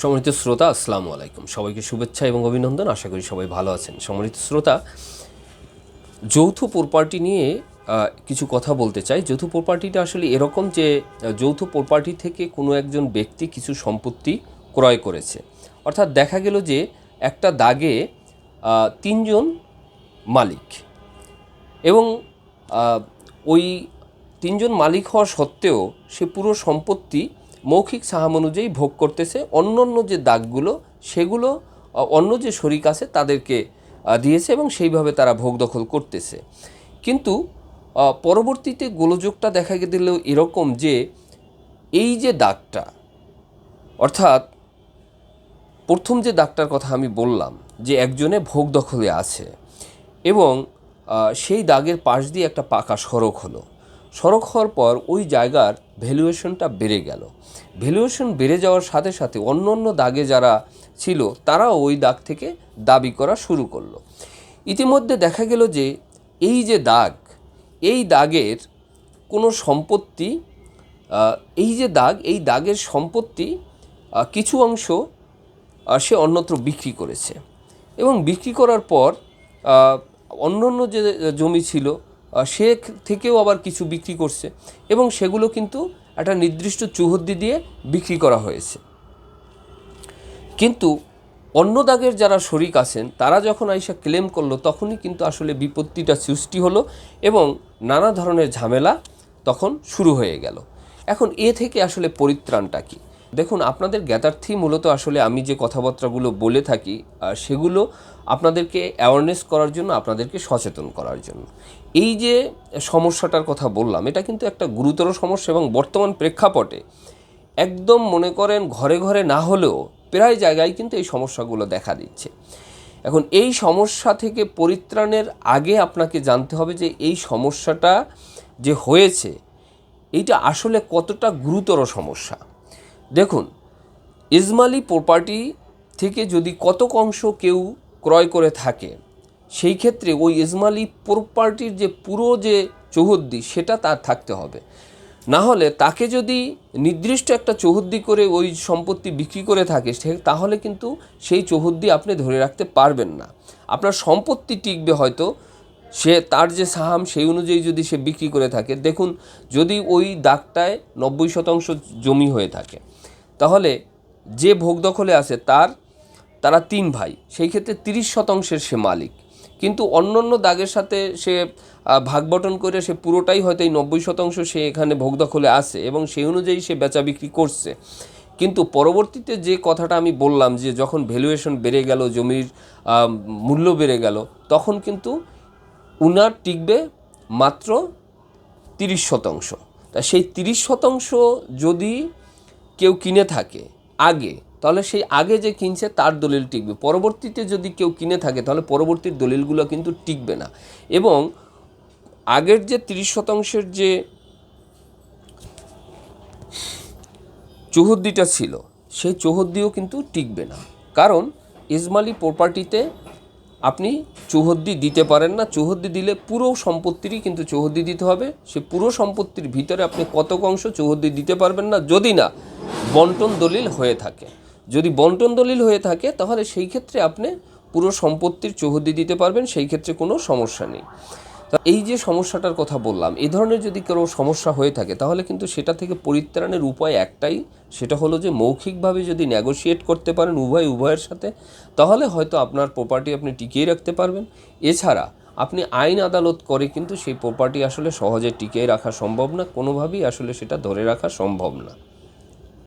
সম্মানিত শ্রোতা, আসসালামু আলাইকুম। সবাইকে শুভেচ্ছা এবং অভিনন্দন। আশা করি সবাই ভালো আছেন। সম্মানিত শ্রোতা, যৌথ প্রপার্টি নিয়ে কিছু কথা বলতে চাই। যৌথ প্রপার্টিটা আসলে এরকম যে যৌথ প্রপার্টি থেকে কোনো একজন ব্যক্তি কিছু সম্পত্তি ক্রয় করেছে। অর্থাৎ দেখা গেল যে, একটা দাগে তিনজন মালিক এবং ওই তিনজন মালিক হওয়া সত্ত্বেও সে পুরো সম্পত্তি মৌখিক সাহাম অনুযায়ী ভোগ করতেছে অন্য অন্য যে দাগগুলো সেগুলো, অন্য যে শরিক আছে তাদেরকে দিয়েছে এবং সেইভাবে তারা ভোগ দখল করতেছে। কিন্তু পরবর্তীতে গোলযোগটা দেখা দিল এরকম যে, এই যে দাগটা, অর্থাৎ প্রথম যে দাগটার কথা আমি বললাম, যে একজনে ভোগ দখলে আছে এবং সেই দাগের পাশ দিয়ে একটা পাকা সড়ক হলো। সড়ক হওয়ার পর ওই জায়গার ভ্যালুয়েশনটা বেড়ে গেল। ভ্যালুয়েশন বেড়ে যাওয়ার সাথে সাথে অন্য অন্য দাগে যারা ছিল, তারাও ওই দাগ থেকে দাবি করা শুরু করল। ইতিমধ্যে দেখা গেল যে, এই যে দাগ, এই দাগের কোনো সম্পত্তি এই যে দাগ, এই দাগের সম্পত্তি কিছু অংশ সে অন্যত্র বিক্রি করেছে। এবং বিক্রি করার পর অন্য অন্য যে জমি ছিল সে থেকেও আবার কিছু বিক্রি করছে এবং সেগুলো কিন্তু একটা নির্দিষ্ট চৌহদ্দি দিয়ে বিক্রি করা হয়েছে। কিন্তু অন্য দাগের যারা শরিক আছেন, তারা যখন আইসা ক্লেম করল, তখনই কিন্তু আসলে বিপত্তিটা সৃষ্টি হলো এবং নানা ধরনের ঝামেলা তখন শুরু হয়ে গেল। এখন এ থেকে আসলে পরিত্রাণটা কি? দেখুন, আপনাদের জ্ঞাতার্থী মূলত আসলে আমি যে কথাবার্তাগুলো বলে থাকি সেগুলো আপনাদেরকে অ্যাওয়ারনেস করার জন্য, আপনাদেরকে সচেতন করার জন্য। এই যে সমস্যাটার কথা বললাম, এটা কিন্তু একটা গুরুতর সমস্যা এবং বর্তমান প্রেক্ষাপটে একদম মনে করেন ঘরে ঘরে না হলেও প্রায় জায়গায় কিন্তু এই সমস্যাগুলো দেখা দিচ্ছে। এখন এই সমস্যা থেকে পরিত্রাণের আগে আপনাকে জানতে হবে যে এই সমস্যাটা যে হয়েছে, এইটা আসলে কতটা গুরুতর সমস্যা। দেখুন, ইজমালি প্রপার্টি থেকে যদি কতক অংশ কেউ ক্রয় করে থাকে, সেই ক্ষেত্রে ওই ইজমালি প্রপার্টির যে পুরো যে চৌহদ্দি, সেটা তার থাকতে হবে। না হলে তাকে যদি নির্দিষ্ট একটা চৌহদ্দি করে ওই সম্পত্তি বিক্রি করে থাকে, সে- তাহলে কিন্তু সেই চৌহদ্দি আপনি ধরে রাখতে পারবেন না। আপনার সম্পত্তি টিকবে হয়তো, সে তার যে সাহাম, সেই অনুযায়ী যদি সে বিক্রি করে থাকে। দেখুন, যদি ওই দাগটায় নব্বই শতাংশ জমি হয়ে থাকে তাহলে যে ভোগ দখলে আছে তার তারা তিন ভাই। সেই ক্ষেত্রে তিরিশ শতাংশের সে মালিক। কিন্তু অন্য অন্য দাগের সাথে সে আহ, ভাগ বটন করে সে পুরোটাই হয়তো এই নব্বই শতাংশ সে এখানে ভোগ দখলে আছে এবং সেই অনুযায়ী সে বেচা বিক্রি করছে। কিন্তু পরবর্তীতে যে কথাটা আমি বললাম যে যখন ভ্যালুয়েশন বেড়ে গেল জমির মূল্য বেড়ে গেল তখন কিন্তু উনার টিকবে মাত্র তিরিশ শতাংশ। তা সেই তিরিশ শতাংশ যদি কেউ কিনে থাকে আগে, তাহলে সেই আগে যে কিনছে তার দলিল টিকবে। পরবর্তীতে যদি কেউ কিনে থাকে, তাহলে পরবর্তীর দলিলগুলো কিন্তু টিকবে না। এবং আগের যে তিরিশ শতাংশের যে চৌহদ্দিটা ছিল, সেই চৌহদ্দিও কিন্তু টিকবে না। কারণ ইজমালি প্রপার্টিতে আপনি চৌহদ্দি দিতে পারেন না। চৌহদ্দি দিলে পুরো সম্পত্তিরই কিন্তু চৌহদ্দি দিতে হবে। সে পুরো সম্পত্তির ভিতরে আপনি কতক অংশ চৌহদ্দি দিতে পারবেন না। যদি না বন্টন দলিল হয়ে থাকে। যদি বন্টন দলিল হয়ে থাকে, তাহলে সেই ক্ষেত্রে আপনি পুরো সম্পত্তির চৌহদ্দি দিতে পারবেন, সেই ক্ষেত্রে কোনো সমস্যা নেই। তা এই যে সমস্যাটার কথা বললাম এই ধরনের যদি কারও সমস্যা হয়ে থাকে, তাহলে কিন্তু সেটা থেকে পরিত্রাণের উপায় একটাই, সেটা হলো যে মৌখিকভাবে যদি নেগোশিয়েট করতে পারেন উভয় উভয়ের সাথে, তাহলে হয়তো আপনার প্রপার্টি আপনি টিকিয়ে রাখতে পারবেন। এছাড়া আপনি আইন আদালত করে কিন্তু সেই প্রপার্টি আসলে সহজে টিকিয়ে রাখা সম্ভব না, কোনোভাবেই আসলে সেটা ধরে রাখা সম্ভব না।